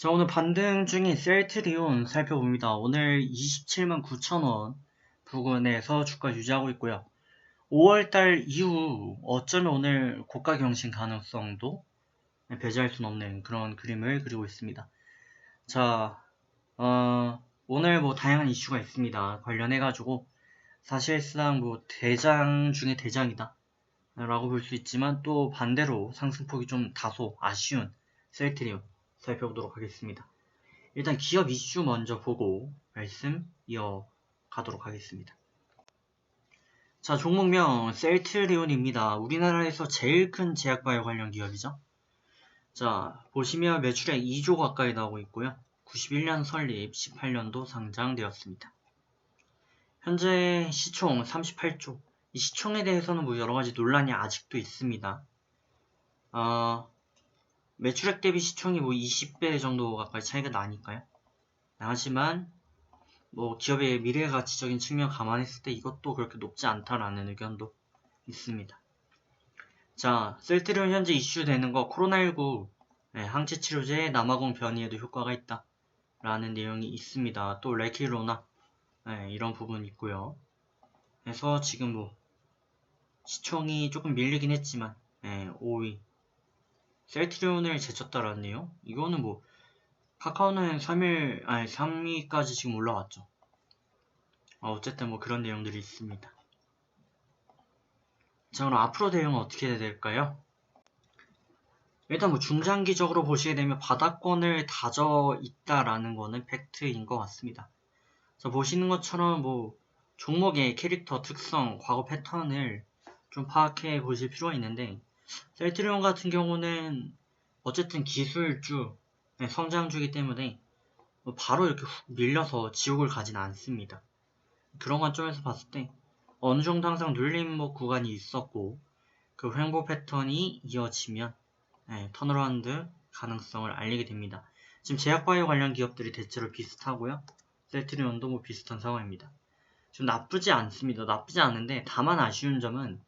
자, 오늘 반등 중인 셀트리온 살펴봅니다. 오늘 27만 9천원 부근에서 주가 유지하고 있고요. 5월달 이후 어쩌면 오늘 고가 경신 가능성도 배제할 수는 없는 그런 그림을 그리고 있습니다. 자, 어, 오늘 뭐 다양한 이슈가 있습니다. 관련해가지고 사실상 뭐 대장 중에 대장이다. 라고 볼 수 있지만 또 반대로 상승폭이 좀 다소 아쉬운 셀트리온 살펴보도록 하겠습니다. 일단 기업 이슈 먼저 보고 말씀 이어가도록 하겠습니다. 자, 종목명 셀트리온입니다. 우리나라에서 제일 큰 제약바이오 관련 기업이죠. 자, 보시면 매출액 2조 가까이 나오고 있고요. 91년 설립, 18년도 상장되었습니다. 현재 시총 38조. 이 시총에 대해서는 뭐 여러 가지 논란이 아직도 있습니다. 어, 매출액 대비 시총이 뭐 20배 정도 가까이 차이가 나니까요. 하지만 뭐 기업의 미래 가치적인 측면 감안했을 때 이것도 그렇게 높지 않다라는 의견도 있습니다. 자, 셀트리온 현재 이슈되는 거 코로나19 네, 항체 치료제 남아공 변이에도 효과가 있다. 라는 내용이 있습니다. 또 레키로나 네, 이런 부분 있고요. 그래서 지금 뭐 시총이 조금 밀리긴 했지만 네, 5위 셀트리온을 제쳤다라는 내용? 이거는 뭐 카카오는 3일 아니 3위까지 지금 올라왔죠. 어, 어쨌든 뭐 그런 내용들이 있습니다. 자 그럼 앞으로 대응은 어떻게 해야 될까요? 일단 뭐 중장기적으로 보시게 되면 바닥권을 다져 있다라는 거는 팩트인 것 같습니다. 자 보시는 것처럼 뭐 종목의 캐릭터 특성, 과거 패턴을 좀 파악해 보실 필요가 있는데 셀트리온 같은 경우는 어쨌든 기술주, 네, 성장주이기 때문에 뭐 바로 이렇게 훅 밀려서 지옥을 가진 않습니다. 그런 관점에서 봤을 때 어느 정도 항상 눌림 뭐 구간이 있었고 그 횡보 패턴이 이어지면 네, 턴어라운드 가능성을 알리게 됩니다. 지금 제약바이오 관련 기업들이 대체로 비슷하고요. 셀트리온도 뭐 비슷한 상황입니다. 지금 나쁘지 않습니다. 나쁘지 않은데 다만 아쉬운 점은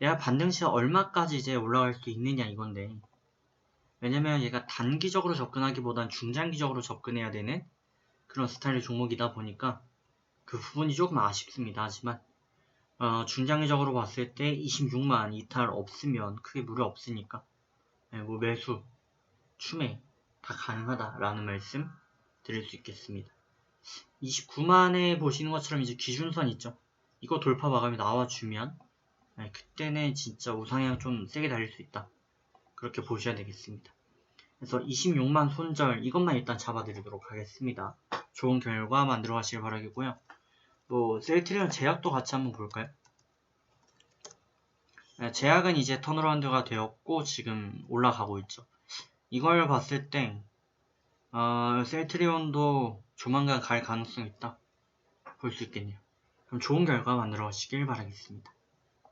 얘가 반등 시 얼마까지 이제 올라갈 수 있느냐 이건데 왜냐면 얘가 단기적으로 접근하기보단 중장기적으로 접근해야 되는 그런 스타일의 종목이다 보니까 그 부분이 조금 아쉽습니다. 하지만 어, 중장기적으로 봤을 때 26만 이탈 없으면 크게 무리 없으니까 네, 뭐 매수, 추매 다 가능하다라는 말씀 드릴 수 있겠습니다. 29만에 보시는 것처럼 이제 기준선 있죠. 이거 돌파 마감이 나와주면 네, 그때는 진짜 우상향 좀 세게 달릴 수 있다. 그렇게 보셔야 되겠습니다. 그래서 26만 손절 이것만 일단 잡아드리도록 하겠습니다. 좋은 결과 만들어 가시길 바라겠고요. 뭐 셀트리온 제약도 같이 한번 볼까요? 네, 제약은 이제 턴어라운드가 되었고 지금 올라가고 있죠. 이걸 봤을 때 어, 셀트리온도 조만간 갈 가능성이 있다 볼 수 있겠네요. 그럼 좋은 결과 만들어 가시길 바라겠습니다.